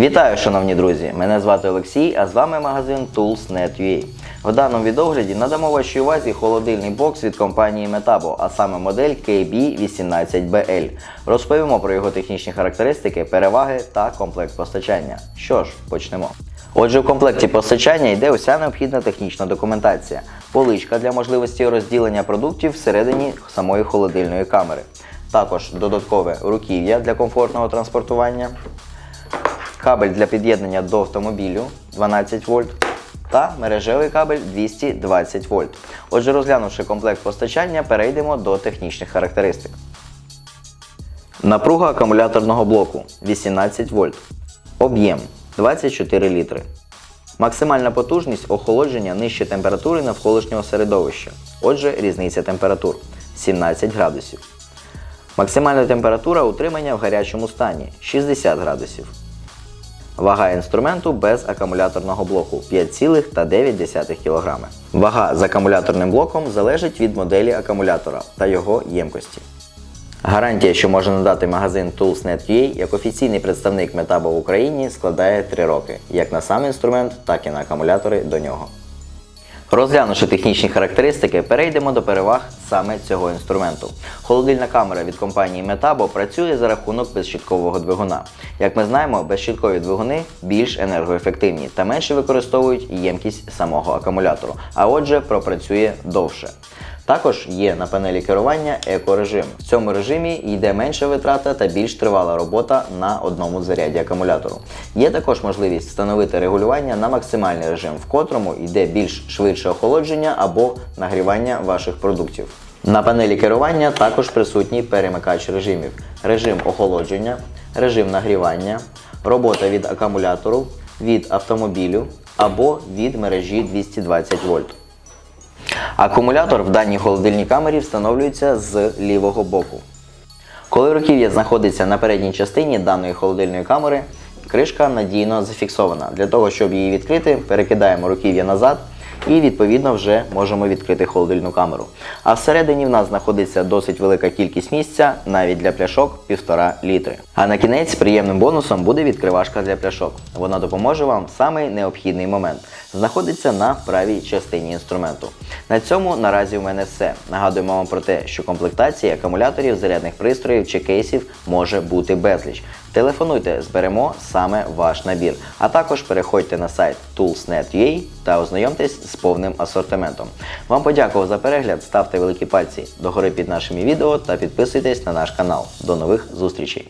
Вітаю, шановні друзі! Мене звати Олексій, а з вами магазин Tools.net.ua. В даному відогляді надамо вашій увазі холодильний бокс від компанії Metabo, а саме модель KB18BL. Розповімо про його технічні характеристики, переваги та комплект постачання. Що ж, почнемо. Отже, в комплекті постачання йде уся необхідна технічна документація, поличка для можливості розділення продуктів всередині самої холодильної камери. Також додаткове руків'я для комфортного транспортування, кабель для під'єднання до автомобілю 12 вольт та мережевий кабель 220 вольт. Отже, розглянувши комплект постачання, перейдемо до технічних характеристик. Напруга акумуляторного блоку 18 вольт. Об'єм 24 літри. Максимальна потужність охолодження нижче температури навколишнього середовища. Отже, різниця температур 17 градусів. Максимальна температура утримання в гарячому стані 60 градусів. Вага інструменту без акумуляторного блоку 5,9 кг. Вага з акумуляторним блоком залежить від моделі акумулятора та його ємкості. Гарантія, що може надати магазин Tools.net.ua як офіційний представник Metabo в Україні, складає 3 роки, як на сам інструмент, так і на акумулятори до нього. Розглянувши технічні характеристики, перейдемо до переваг саме цього інструменту. Холодильна камера від компанії Metabo працює за рахунок безщіткового двигуна. Як ми знаємо, безщіткові двигуни більш енергоефективні та менше використовують ємкість самого акумулятору, а отже, пропрацює довше. Також є на панелі керування екорежим. В цьому режимі йде менша витрата та більш тривала робота на одному заряді акумулятору. Є також можливість встановити регулювання на максимальний режим, в котрому йде більш швидше охолодження або нагрівання ваших продуктів. На панелі керування також присутній перемикач режимів: режим охолодження, режим нагрівання, робота від акумулятору, від автомобілю або від мережі 220 вольт. Акумулятор в даній холодильній камері встановлюється з лівого боку. Коли руків'я знаходиться на передній частині даної холодильної камери, кришка надійно зафіксована. Для того, щоб її відкрити, перекидаємо руків'я назад і відповідно вже можемо відкрити холодильну камеру. А всередині в нас знаходиться досить велика кількість місця, навіть для пляшок 1,5 літри. А на кінець приємним бонусом буде відкривашка для пляшок. Вона допоможе вам в самий необхідний момент. Знаходиться на правій частині інструменту. На цьому наразі в мене все. Нагадуємо вам про те, що комплектації акумуляторів, зарядних пристроїв чи кейсів може бути безліч. Телефонуйте, зберемо саме ваш набір. А також переходьте на сайт tools.net.ua та ознайомтесь з повним асортиментом. Вам подякував за перегляд, ставте великі пальці догори під нашими відео та підписуйтесь на наш канал. До нових зустрічей!